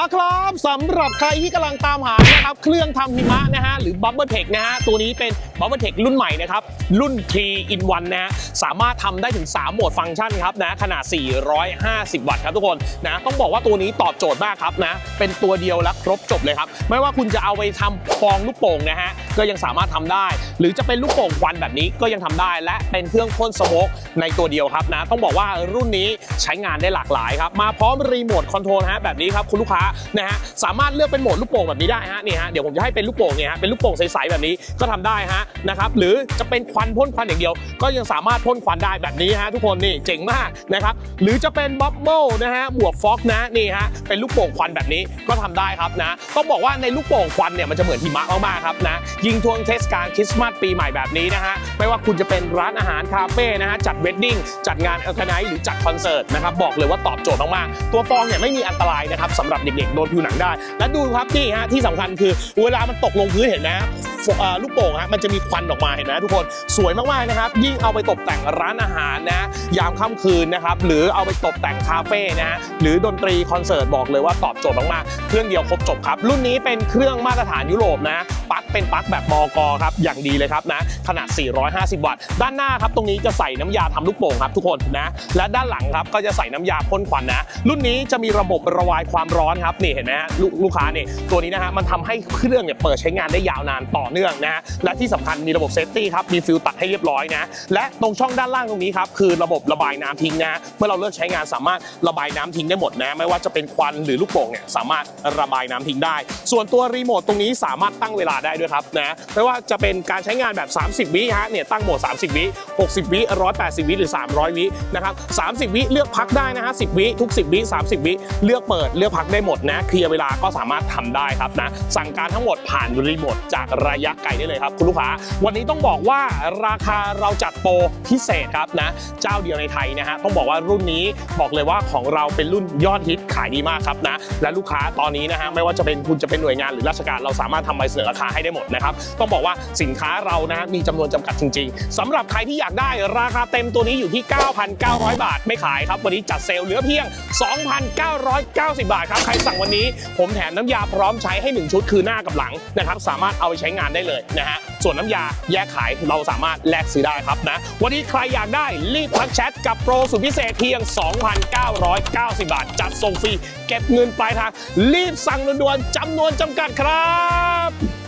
แล้วครับสำหรับใครที่กำลังตามหานะครับเครื่องทำหิมะนะฮะหรือ Bubble Tech นะฮะตัวนี้เป็น Bubble Tech รุ่นใหม่นะครับรุ่น 3 in 1นะฮะสามารถทำได้ถึง 3 โหมดฟังก์ชันครับนะขนาด 450 วัตต์ครับทุกคนนะต้องบอกว่าตัวนี้ตอบโจทย์มากครับนะเป็นตัวเดียวและครบจบเลยครับ ไม่ว่าคุณจะเอาไปทำฟองลูกโป่งนะฮะก็ยังสามารถทำได้ หรือจะเป็นลูกโป่งควันแบบนี้ก็ยังทำได้ และเป็นเครื่องพ่นสโมกในตัวเดียวครับนะ ต้องบอกว่ารุ่นนี้ใช้งานได้หลากหลายครับมาพร้อมรีโมทคอนโทรลฮะแบบนี้ครับคุณลูกค้านะฮะสามารถเลือกเป็นโหมดลูกโป่งแบบนี้ได้ฮะนี่ฮะเดี๋ยวผมจะให้เป็นลูกโป่งเนี่ยฮะเป็นลูกโป่งใสๆแบบนี้ก็ทำได้ฮะนะครับหรือจะเป็นควันพ่นควันอย่างเดียว ก็ยังสามารถพ่นควันได้แบบนี้ฮะทุกคนนี่เจ๋งมากนะครับหรือจะเป็นบับเบิลนะฮะบวกฟ็อกนะนี่ฮะเป็นลูกโป่งควันแบบนี้ก็ทำได้ครับนะต้องบอกว่าในลูกโป่งควันเนี่ยมันจะเหมือนหิมะมากๆครับนะยิงทวงเทศกาลคริสต์มาสปีใหม่แบบนี้นะฮะไม่ว่าคุณจะเป็นร้านอาหารคาเฟ่นะฮะจัดเวดดิ้งจัดงานเออร์แกไนซ์หรือจัดคอนเสิร์ตนะครับบอกเลยว่าตอบโจทย์มากๆตัวฟองเนี่ยไม่มีอันตรายนะครับสำหรับเด็กๆโดนผิวหนังได้ และดูครับนี่ฮะที่สำคัญคือเวลามันตกลงพื้นเห็นไหม ลูกโป่งฮะมันจะมีควันออกมาเห็นไหมทุกคนสวยมากๆนะครับ ยิ่งเอาไปตกแต่งร้านอาหารนะยามค่ำคืนนะครับหรือเอาไปตกแต่งคาเฟ่นะฮะหรือดนตรีคอนเสิร์ตบอกเลยว่าตอบโจทย์มากๆเครื่องเดียวครบจบครับ รุ่นนี้เป็นเครื่องมาตรฐานยุโรปนะปลั๊กเป็นปลั๊กแบบมอกครับอย่างดีเลยครับนะขนาด 450 วัตต์ ด้านหน้าครับตรงนี้จะใส่น้ำยาทำลูกโป่งครับทุกคนนะและด้านหลังครับก็จะใส่น้ำยาพ่นควันนะ รุ่นนี้จะมีระบบระบายความร้อนครับนี่เห็นไหมฮะลูกลูกค้าเนี่ยตัวนี้นะฮะมันทำให้เครื่องเนี่ยเปิดใช้งานได้ยาวนานต่อเนื่องนะ และที่สำคัญมีระบบเซฟตี้ครับ มีฟิลตัดให้เรียบร้อยนะ และตรงช่องด้านล่างตรงนี้ครับ คือระบบระบายน้ำทิ้งนะ เมื่อเราเลิกใช้งานสามารถระบายน้ำทิ้งได้หมดนะ ไม่ว่าจะเป็นควันหรือลูกโป่งเนี่ยสามารถระบายน้ำทิ้งได้ ส่วนตัวรีโมทตรงนี้สามารถตั้งเวลาได้ด้วยครับนะ ไม่ว่าจะเป็นการใช้งานแบบ 30 วิฮะ เนี่ยตั้งโหมด 30 วิ 60 วิ 180 วิ หรือ 300 วิ นะครับ 30 วิเลือกพักได้นะฮะ 10 วิ ทุก 10 วิ 30 วิ เลือกเปิด เลือกพักได้หมดนะ เคลียร์เวลาก็สามารถทำได้ครับนะ สั่งการทั้งหมดผ่านรีโมทจากระยะไกลได้เลยครับคุณลูกค้า วันนี้ต้องบอกว่าราคาเราจัดโปรพิเศษครับนะ เจ้าเดียวในไทยนะฮะต้องบอกว่ารุ่นนี้บอกเลยว่าของเราเป็นรุ่นยอดฮิตขายดีมากครับนะและลูกค้าตอนนี้นะฮะไม่ว่าจะเป็นคุณจะเป็นหน่วยงานหรือราชการเราสามารถทำใบเสนอราคาให้ได้หมดนะครับต้องบอกว่าสินค้าเรานะมีจำนวนจำกัดจริง ๆสำหรับใครที่อยากได้ราคาเต็มตัวนี้อยู่ที่ 9,900 บาท ไม่ขายครับวันนี้จัดเซลล์เหลือเพียง 2,990 บาทครับใครสั่งวันนี้ ผมแถมน้ำยาพร้อมใช้ให้ 1 ชุดคือหน้ากับหลังนะครับสามารถเอาไปใช้งานได้เลยนะฮะส่วนน้ำยาแยกขายเราสามารถแลกซื้อได้ครับนะวันนี้ใครอยากได้รีบทักแชทกับโปรสุดพิเศษเพียง 2,990 บาท จัดส่งฟรี เก็บเงินปลายทาง รีบสั่งด่วนๆจำนวนจำกัดครับ